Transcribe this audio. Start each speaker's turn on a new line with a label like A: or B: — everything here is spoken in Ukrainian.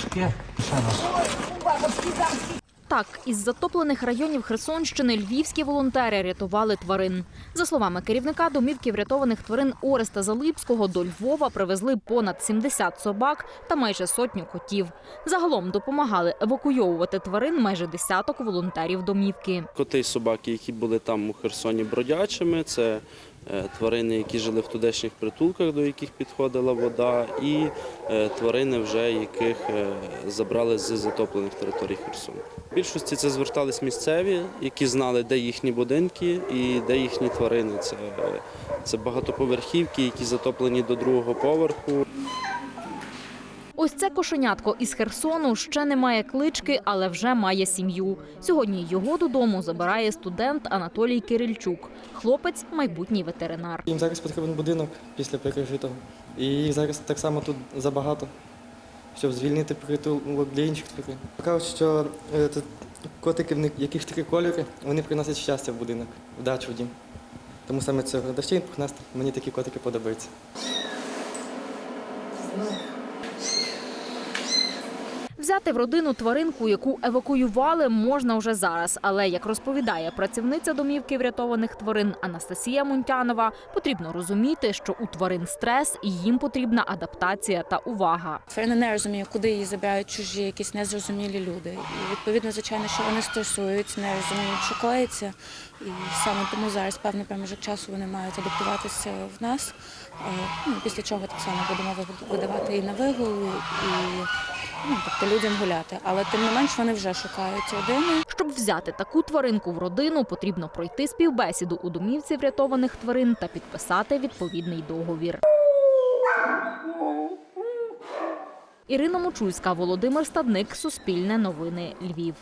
A: Ще раз.
B: Так, із затоплених районів Херсонщини львівські волонтери рятували тварин. За словами керівника домівки врятованих тварин Ореста Залипського, до Львова привезли понад 70 собак та майже сотню котів. Загалом допомагали евакуйовувати тварин майже десяток волонтерів домівки.
C: Коти і собаки, які були там у Херсоні бродячими, це тварини, які жили в тудешніх притулках, до яких підходила вода, і е, тварини, вже яких е, забрали з затоплених територій Херсону. В більшості це звертались місцеві, які знали, де їхні будинки і де їхні тварини. Це, це багатоповерхівки, які затоплені до другого поверху.
B: Ось це кошенятко із Херсону ще не має клички, але вже має сім'ю. Сьогодні його додому забирає студент Анатолій Кирильчук. Хлопець майбутній ветеринар.
D: Їм зараз потрібен будинок після пережитого. І їх зараз так само тут забагато, щоб звільнити притулок для інших тварин. Кажуть, що е, котики, в них яких три кольори, вони приносять щастя в будинок, вдачу в дім. Тому саме це радощин пухнасти, мені такі котики подобаються.
B: Взяти в родину тваринку, яку евакуювали, можна вже зараз. Але як розповідає працівниця домівки врятованих тварин Анастасія Мунтянова, потрібно розуміти, що у тварин стрес і їм потрібна адаптація та увага.
E: Тварина не розуміє, куди її забирають чужі, якісь незрозумілі люди. І відповідно, звичайно, що вони стресують, не розуміють, що коїться. І саме тому зараз певний проміжок часу вони мають адаптуватися в нас. Е, Ну, після чого так само будемо ви- видавати і на вигул, і ну, тобто людям гуляти. Але тим не менш вони вже шукають родини.
B: Щоб взяти таку тваринку в родину, потрібно пройти співбесіду у домівці врятованих тварин та підписати відповідний договір. Ірина Мочульська, Володимир Стадник, Суспільне новини, Львів.